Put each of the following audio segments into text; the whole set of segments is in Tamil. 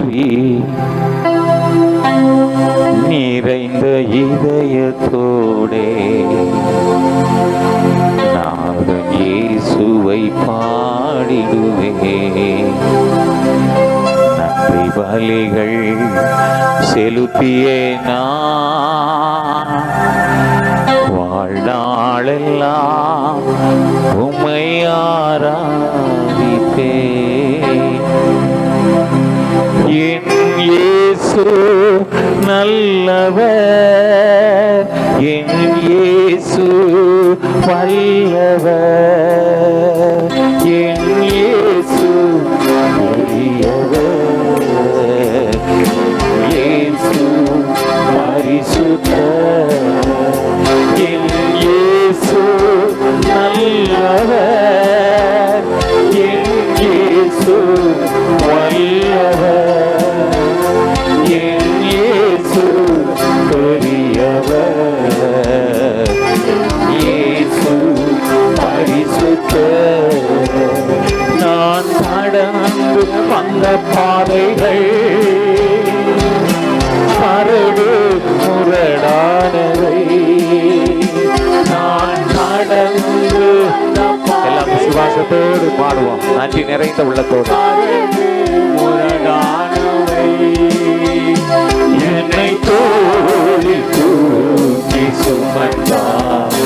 நன்றி நிறைந்த இதயத்தோடே நாதன் இயேசுவை பாடிடுவே நன்றி பலிகள் செலுத்தியே நான். வாழ்நாளெல்லாம் உம்மை ஆராதிப்பே என் இயேசு நல்லவர். என் இயேசு வல்லவர். கடந்து வந்த பாதைகள். கரடு முரடானவை. நான் கடந்து எல்லாம் விசுவாசத்தோடு பாடுவோம். நன்றி நிறைந்த உள்ளத்தோடு. முரடானவை. என்னை தோளில் தூக்கி சுமந்தார்.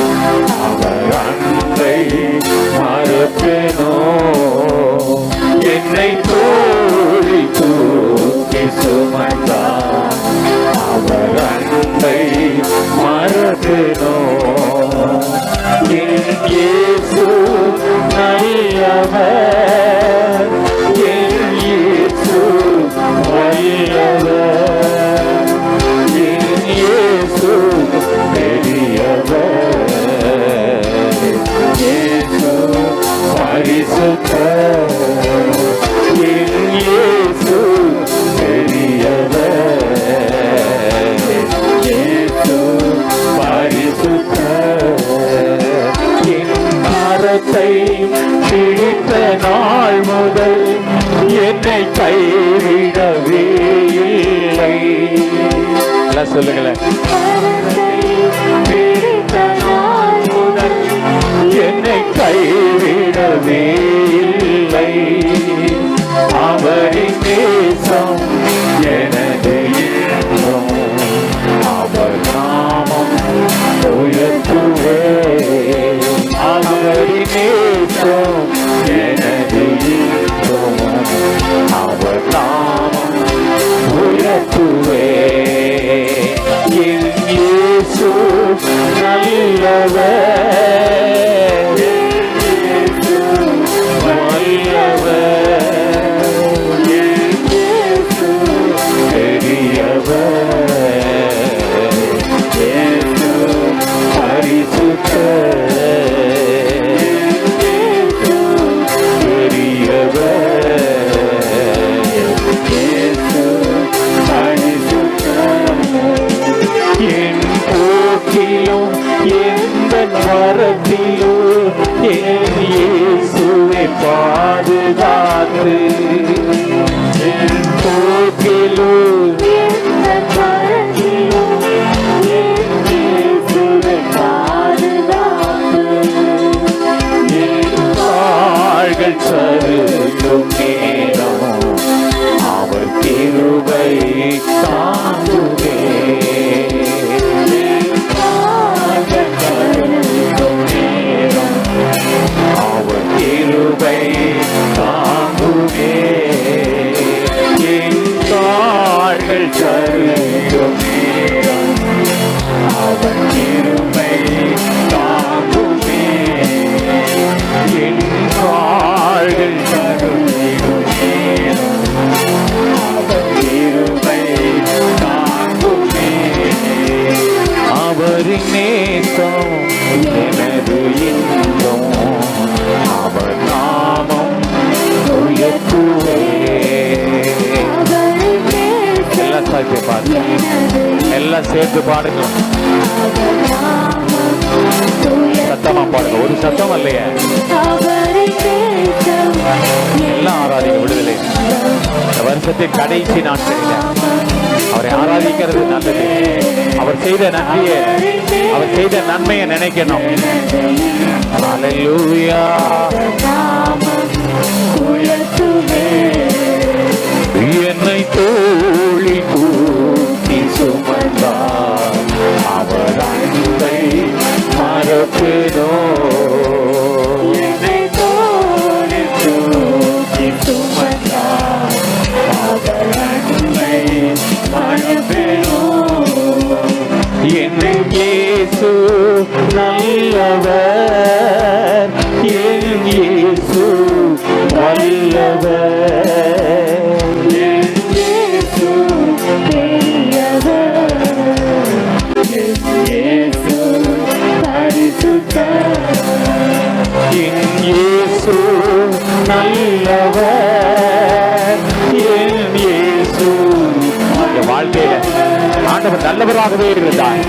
சொல்லுங்களேன். என்னை கைவிடவே रात्रि நேசம் எனது இன்பம் அவர் நாமம் உயர்த்துவே எல்லாம் சேர்த்து பாடுங்க எல்லாம் சேர்த்து பாடுங்க சத்தமா பாடுங்க ஒரு சத்தம் இல்லையே எல்லாம் ஆராதிங்க விடுதலை. இந்த வருஷ மாசத்தின் கடைசி நாட்களில அவரை ஆராதிக்கிறது நல்லது. அவர் செய்த நன்மையை அவர் செய்த நன்மையை நினைக்கணும். Hallelujah. என்னை தோழி தூக்கி சுமந்தார். அவர் அன்பை மறப்பேனோ ஆண்டவர் இருந்தார்.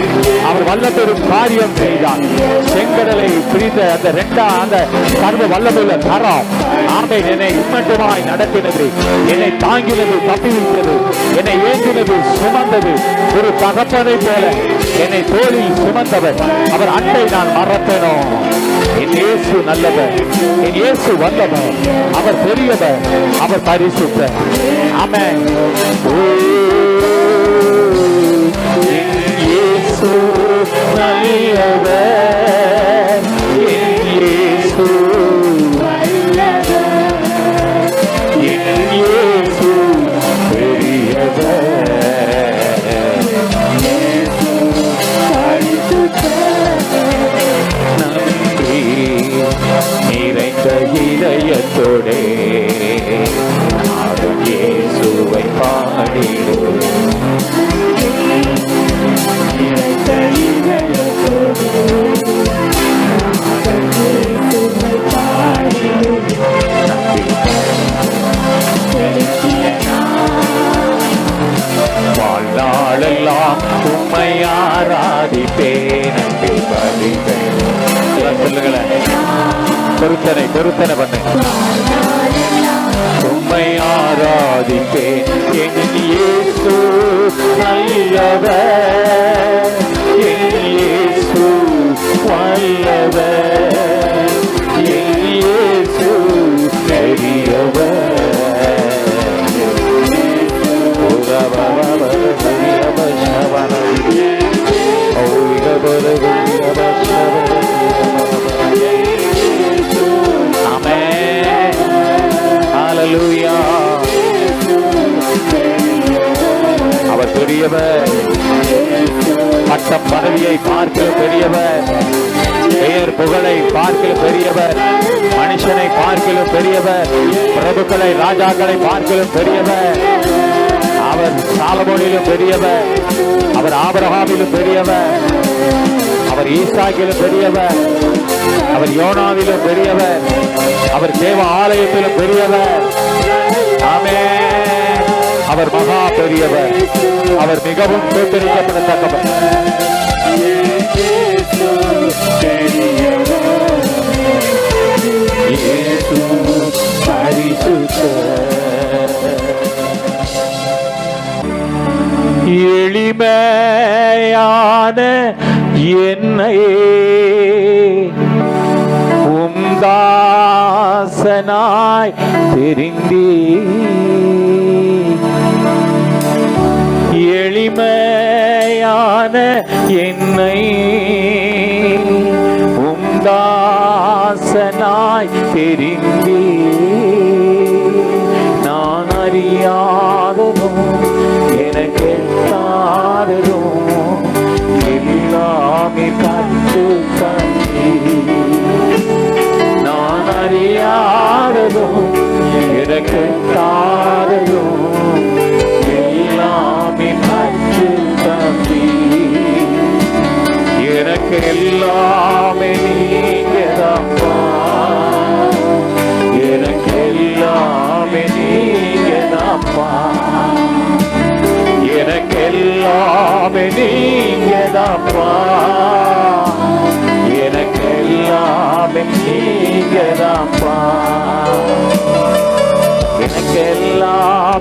அவர் வல்ல பெரும் காரியம் செய்தார். செங்கடலை பிரித்த அந்த ரெண்டா அந்த சர்வ வல்லமுள்ள தரம் ஆண்டை என்னை இம்மட்டுமாய் நடத்தினது என்னை தாங்கினது தப்பிவிட்டது என்னை ஏற்றினது சுமந்தது. ஒரு தகப்பதை போல என்னை தோளில் சுமந்தவர். அவர் அன்பை நான் மறப்பேனோ? என் இயேசு நல்லவர். என் இயேசு வந்தவர் அவர் பெரியவர். அவர் பரிசுத்தர். ஆமென். நல்லவர் பொருத்தனை பொருத்தனை பண்ணு உம்மை ஆராதிப்பேன் என் இயேசு நல்லவர் என் இயேசு வல்லவர். என் இயேசு பெரியவர். ராஜாக்களை பார்க்கலும் பெரியவர். அவர் சாலமோனிலும் பெரியவர். அவர் ஆபரகாமிலும் பெரியவர். அவர் ஈசாக்கிலும் பெரியவர். அவர் யோனாவிலும் பெரியவர். அவர் தேவ ஆலயத்திலும் பெரியவர். ஆமே அவர் மகா பெரியவர். அவர் மிகவும் தோற்றப்படத்தக்கவர் இயேசு என்னை உந்தாசனாய் தெரிந்தே நான் அறியாததும் எனக்கு தாரதும் எல்லாமே கற்று நான் அறியாததும் எனக்கு தாரதும்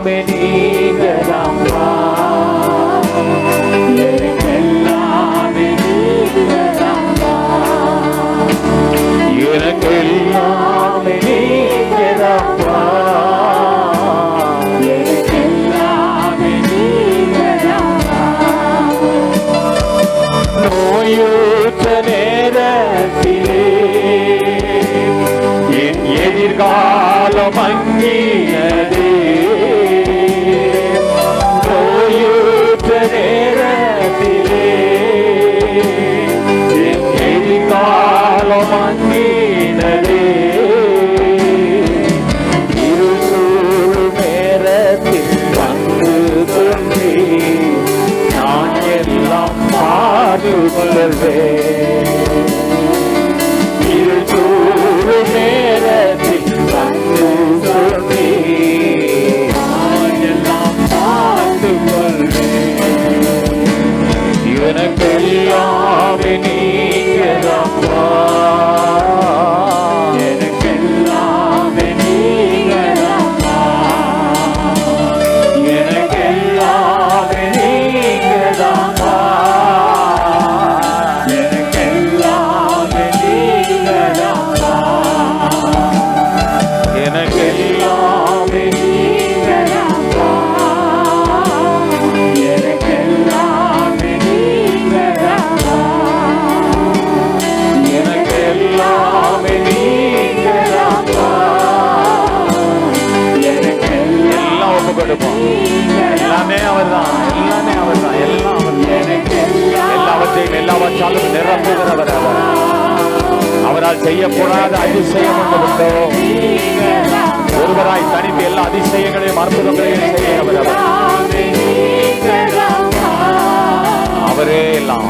எல்லாமே நீங்க தாம்பா எல்லாமே நீங்க தாம்பா எனக்கு எல்லாமே நீங்க தாம்பா நோயூற்ற நேரத்திலே என் எதிர்காலம் அங்கே Dios volver. அவரே எல்லாம்.